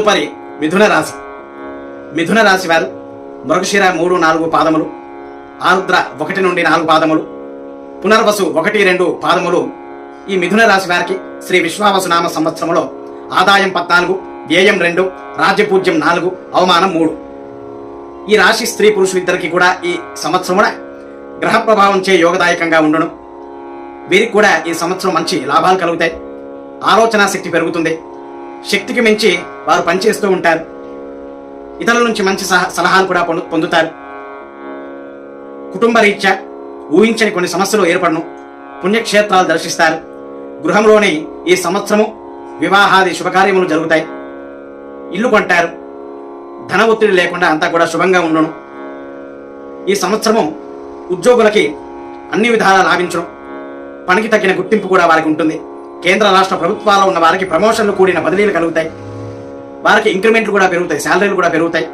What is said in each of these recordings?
తదుపరి మిథున రాశి. మిథున రాశి వారు మృగశిర మూడు నాలుగు పాదములు ఆరుద్ర ఒకటి నుండి నాలుగు పాదములు పునర్వసు ఒకటి రెండు పాదములు. ఈ మిథున రాశి వారికి శ్రీ విశ్వావసునామ సంవత్సరములో ఆదాయం పద్నాలుగు వ్యయం రెండు రాజ్యపూజ్యం నాలుగు అవమానం మూడు. ఈ రాశి స్త్రీ పురుషులిద్దరికి కూడా ఈ సంవత్సరమున గ్రహ ప్రభావం చే యోగదాయకంగా ఉండును. వీరికి కూడా ఈ సంవత్సరం మంచి లాభాలు కలుగుతాయి. ఆలోచన శక్తి పెరుగుతుంది. శక్తికి మించి వారు పనిచేస్తూ ఉంటారు. ఇతరుల నుంచి మంచి సహా సలహాలు కూడా పొందు- పొందుతారు. కుటుంబ రీత్యా ఊహించని కొన్ని సమస్యలు ఏర్పడను. పుణ్యక్షేత్రాలు దర్శిస్తారు. గృహంలోని ఈ సంవత్సరము వివాహాది శుభకార్యములు జరుగుతాయి. ఇల్లు కొంటారు. ధన ఒత్తిడి లేకుండా అంతా కూడా శుభంగా ఉండను. ఈ సంవత్సరము ఉద్యోగులకి అన్ని విధాలా లాభించడం పనికి తగిన గుర్తింపు కూడా వారికి ఉంటుంది. కేంద్ర రాష్ట్ర ప్రభుత్వాల్లో ఉన్న వారికి ప్రమోషన్లు కూడిన బదిలీలు కలుగుతాయి. వారికి ఇంక్రిమెంట్లు కూడా పెరుగుతాయి శాలరీలు కూడా పెరుగుతాయి.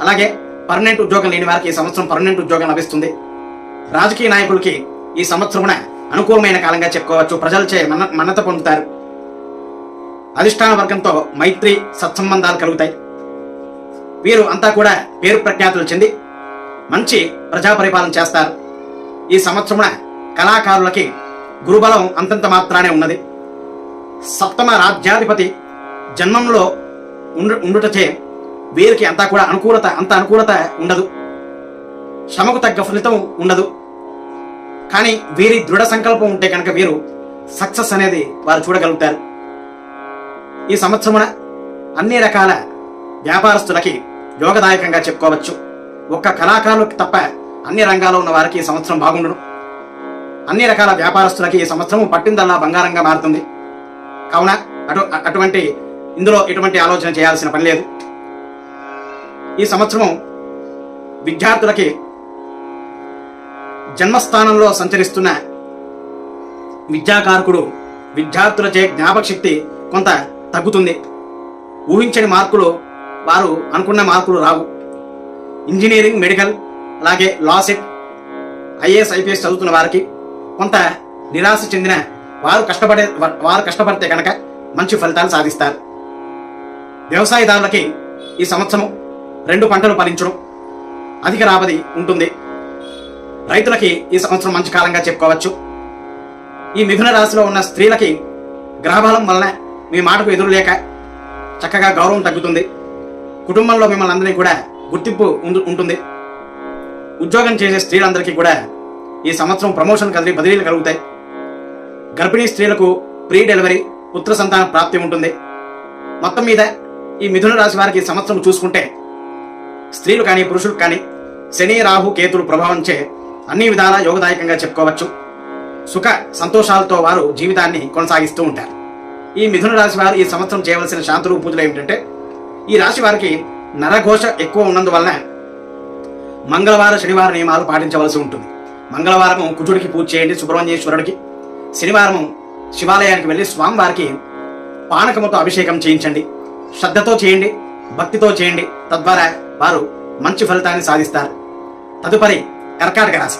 అలాగే పర్మనెంట్ ఉద్యోగం లేని వారికి ఈ సంవత్సరం పర్మనెంట్ ఉద్యోగం లభిస్తుంది. రాజకీయ నాయకులకి ఈ సంవత్సరమున అనుకూలమైన కాలంగా చెప్పుకోవచ్చు. ప్రజలచే మన మన్నత పొందుతారు. అధిష్టాన వర్గంతో మైత్రి సత్సంబంధాలు కలుగుతాయి. వీరు అంతా కూడా పేరు ప్రఖ్యాతులు చెంది మంచి ప్రజా పరిపాలన చేస్తారు. ఈ సంవత్సరమున కళాకారులకి గురుబలం అంతంత మాత్రానే ఉన్నది. సప్తమ రాజ్యాధిపతి జన్మంలో ఉండు ఉండుటచే వీరికి అంతా కూడా అనుకూలత అంత అనుకూలత ఉండదు. శ్రమకు తగ్గ ఫలితం ఉండదు. కానీ వీరి దృఢ సంకల్పం ఉంటే కనుక వీరు సక్సెస్ అనేది వారు చూడగలుగుతారు. ఈ సంవత్సరమున అన్ని రకాల వ్యాపారస్తులకి యోగదాయకంగా చెప్పుకోవచ్చు. ఒక్క కళాకారులకు తప్ప అన్ని రంగాల్లో ఉన్న వారికి ఈ సంవత్సరం బాగుండును. అన్ని రకాల వ్యాపారస్తులకి ఈ సంవత్సరం పట్టిందల్లా బంగారంగా మారుతుంది. కావున అటు అటువంటి ఇందులో ఎటువంటి ఆలోచన చేయాల్సిన పని లేదు. ఈ సంవత్సరం విద్యార్థులకి జన్మస్థానంలో సంచరిస్తున్న విద్యాకారకుడు విద్యార్థులచే జ్ఞాపక శక్తి కొంత తగ్గుతుంది. ఊహించని మార్కులు వారు అనుకున్న మార్కులు రావు. ఇంజనీరింగ్ మెడికల్ అలాగే లాసెట్ ఐఏఎస్ ఐపీఎస్ చదువుతున్న వారికి కొంత నిరాశ చెందిన వారు కష్టపడే వారు కష్టపడితే కనుక మంచి ఫలితాలు సాధిస్తారు. వ్యవసాయదారులకి ఈ సంవత్సరం రెండు పంటలు ఫలించడం అధిక రాబడి ఉంటుంది. రైతులకి ఈ సంవత్సరం మంచి కాలంగా చెప్పుకోవచ్చు. ఈ మిథున రాశిలో ఉన్న స్త్రీలకి గ్రహబలం వలన మీ మాటకు ఎదురు లేక చక్కగా గౌరవం తగ్గుతుంది. కుటుంబంలో మిమ్మల్ని అందరినీ కూడా గుర్తింపు ఉంటుంది. ఉద్యోగం చేసే స్త్రీలందరికీ కూడా ఈ సంవత్సరం ప్రమోషన్ కదిలి బదిలీలు కలుగుతాయి. గర్భిణీ స్త్రీలకు ప్రీ డెలివరీ పుత్ర సంతాన ప్రాప్తి ఉంటుంది. మొత్తం మీద ఈ మిథున రాశి వారికి ఈ సంవత్సరం చూసుకుంటే స్త్రీలు కానీ పురుషులు కానీ శని రాహు కేతులు ప్రభావంచే అన్ని విధాలా యోగదాయకంగా చెప్పుకోవచ్చు. సుఖ సంతోషాలతో వారు జీవితాన్ని కొనసాగిస్తూ ఉంటారు. ఈ మిథున రాశి వారు ఈ సంవత్సరం చేయవలసిన శాంతులు పూజలు ఏమిటంటే ఈ రాశి వారికి నరఘోష ఎక్కువ ఉన్నందువలన మంగళవారం శనివారం నియమాలు పాటించవలసి ఉంటుంది. మంగళవారం కుజుడికి పూజ చేయండి సుబ్రహ్మణ్యేశ్వరుడికి. శనివారం శివాలయానికి వెళ్ళి స్వామివారికి పానకముతో అభిషేకం చేయించండి. శ్రద్ధతో చేయండి భక్తితో చేయండి. తద్వారా వారు మంచి ఫలితాన్ని సాధిస్తారు. తదుపరి కర్కాటక రాశి.